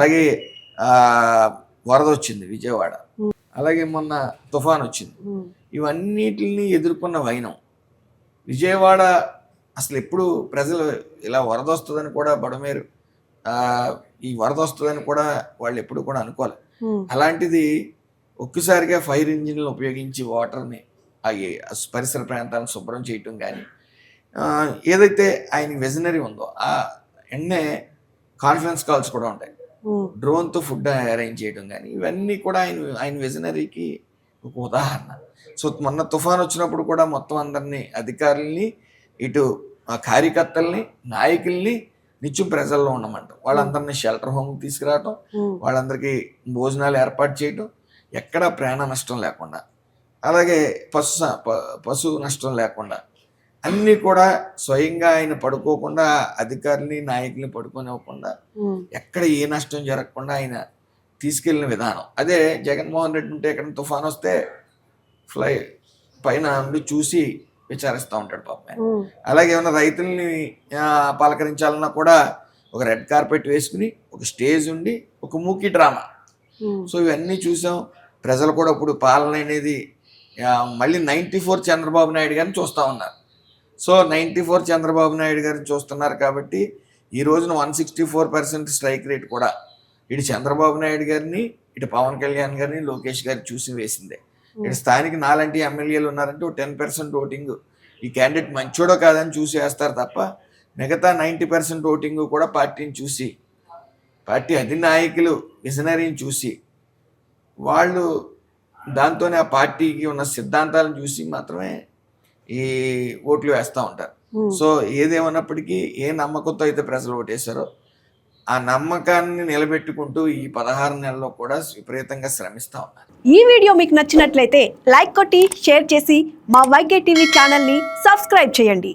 అలాగే వరద వచ్చింది విజయవాడ. అలాగే మొన్న తుఫాన్ వచ్చింది. ఇవన్నిటిని ఎదుర్కొన్న వైనం. విజయవాడ అసలు ఎప్పుడు ప్రజలు ఇలా వరద వస్తుందని కూడా బడమేరు. ఈ వరద వస్తుందని కూడా వాళ్ళు ఎప్పుడు కూడా అనుకోలే. ఉమ్, అలాంటిది ఒక్కసారిగా ఫైర్ ఇంజిన్లు ఉపయోగించి వాటర్ని అవి పరిసర ప్రాంతాలను శుభ్రం చేయటం కానీ ఏదైతే ఆయన విజనరీ ఉందో ఆ ఎన్నే కాన్ఫరెన్స్ కాల్స్ కూడా ఉంటాయి. డ్రోన్తో ఫుడ్ అరేంజ్ చేయడం కానీ ఇవన్నీ కూడా ఆయన ఆయన విజనరీకి ఒక ఉదాహరణ. సో మొన్న తుఫాన్ వచ్చినప్పుడు కూడా మొత్తం అందరినీ అధికారుల్ని ఇటు ఆ కార్యకర్తల్ని నాయకుల్ని నిత్యం ప్రజల్లో ఉండమంటాం. వాళ్ళందరినీ షెల్టర్ హోమ్కి తీసుకురావటం వాళ్ళందరికీ భోజనాలు ఏర్పాటు చేయటం ఎక్కడా ప్రాణ నష్టం లేకుండా అలాగే పశు పశు నష్టం లేకుండా అన్నీ కూడా స్వయంగా ఆయన పడుకోకుండా అధికారుల్ని నాయకుల్ని పడుకోనివ్వకుండా ఎక్కడ ఏ నష్టం జరగకుండా ఆయన తీసుకెళ్ళిన విధానం. అదే జగన్మోహన్ రెడ్డి ఉంటే ఎక్కడ తుఫాన్ వస్తే ఫ్లై పైన నుండి చూసి విచారిస్తూ ఉంటాడు పాపం అలాగే ఏమైనా రైతుల్ని పలకరించాలన్నా కూడా ఒక రెడ్ కార్పెట్ వేసుకుని ఒక స్టేజ్ ఉండి ఒక మూకీ డ్రామా. సో ఇవన్నీ చూసాం. ప్రజలు కూడా ఇప్పుడు పాలన అనేది మళ్ళీ నైంటీ ఫోర్ చంద్రబాబు నాయుడు గారిని చూస్తూ ఉన్నారు. So ninety four Chandrababu Naidu గారిని చూస్తున్నారు కాబట్టి ఈ రోజున one sixty four percent strike rate కూడా ఇటు చంద్రబాబు నాయుడు గారిని ఇటు పవన్ కళ్యాణ్ గారిని లోకేష్ గారిని చూసి వేసిందే. ఇటు స్థానిక నాలాంటి ఎమ్మెల్యేలు ఉన్నారంటే టెన్ పర్సెంట్ ఓటింగ్ ఈ క్యాండిడేట్ మంచోడో కాదని చూసి వేస్తారు తప్ప మిగతా నైంటీ పర్సెంట్ ఓటింగ్ కూడా పార్టీని చూసి పార్టీ అధినాయకులు విజనరీని చూసి వాళ్ళు దాంతోనే ఆ పార్టీకి ఉన్న సిద్ధాంతాలను చూసి మాత్రమే ఈ ఓట్లు వేస్తూ ఉంటారు. ఉమ్. సో ఏదేమన్నప్పటికీ ఏ నమ్మకంతో అయితే ప్రజలు ఓటేశారో ఆ నమ్మకాన్ని నిలబెట్టుకుంటూ ఈ పదహారు నెలల్లో కూడా విపరీతంగా శ్రమిస్తూ ఉన్నారు. ఈ వీడియో మీకు నచ్చినట్లయితే లైక్ కొట్టి షేర్ చేసి మా వైకే టీవీ ఛానల్ని సబ్స్క్రైబ్ చేయండి.